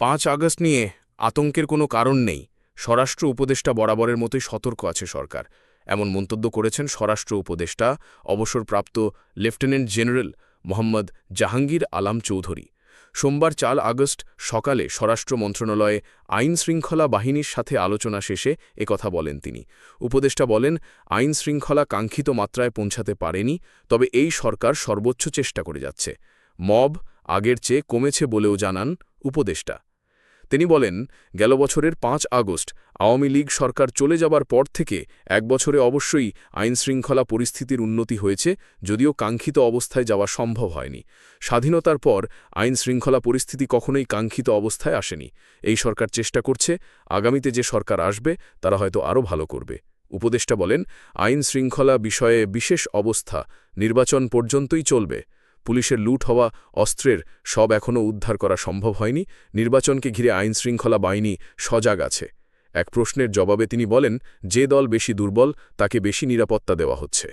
পাঁচ আগস্ট নিয়ে আতঙ্কের কোনো কারণ নেই। স্বরাষ্ট্র উপদেষ্টা বরাবরের মতোই সতর্ক আছে সরকার। এমন মন্তব্য করেছেন স্বরাষ্ট্র উপদেষ্টা, অবসরপ্রাপ্ত লেফটেন্যান্ট জেনারেল মোহাম্মদ জাহাঙ্গীর আলাম চৌধুরী। সোমবার চার আগস্ট সকালে স্বরাষ্ট্র মন্ত্রণালয়ে আইন শৃঙ্খলা বাহিনীর সাথে আলোচনা শেষে একথা বলেন তিনি। উপদেষ্টা বলেন, আইন শৃঙ্খলা কাঙ্ক্ষিত মাত্রায় পৌঁছাতে পারেনি, তবে এই সরকার সর্বোচ্চ চেষ্টা করে যাচ্ছে। মব আগের চেয়ে কমেছে বলেও জানান উপদেষ্টা। তিনি বলেন, গেল বছরের পাঁচ আগস্ট আওয়ামী লীগ সরকার চলে যাবার পর থেকে এক বছরে অবশ্যই আইনশৃঙ্খলা পরিস্থিতির উন্নতি হয়েছে, যদিও কাঙ্ক্ষিত অবস্থায় যাওয়া সম্ভব হয়নি। স্বাধীনতার পর আইন শৃঙ্খলা পরিস্থিতি কখনোই কাঙ্ক্ষিত অবস্থায় আসেনি। এই সরকার চেষ্টা করছে, আগামীতে যে সরকার আসবে, তারা হয়তো আরও ভালো করবে। উপদেষ্টা বলেন আইন শৃঙ্খলা বিষয়ে বিশেষ অবস্থা নির্বাচন পর্যন্তই চলবে। পুলিশের লুট হওয়া অস্ত্রের সব এখনও উদ্ধার করা সম্ভব হয়নি। নির্বাচনকে ঘিরে আইন শৃঙ্খলা বাহিনী সজাগ আছে। এক প্রশ্নের জবাবে তিনি বলেন, যে দল বেশি দুর্বল, তাকে বেশি নিরাপত্তা দেওয়া হচ্ছে।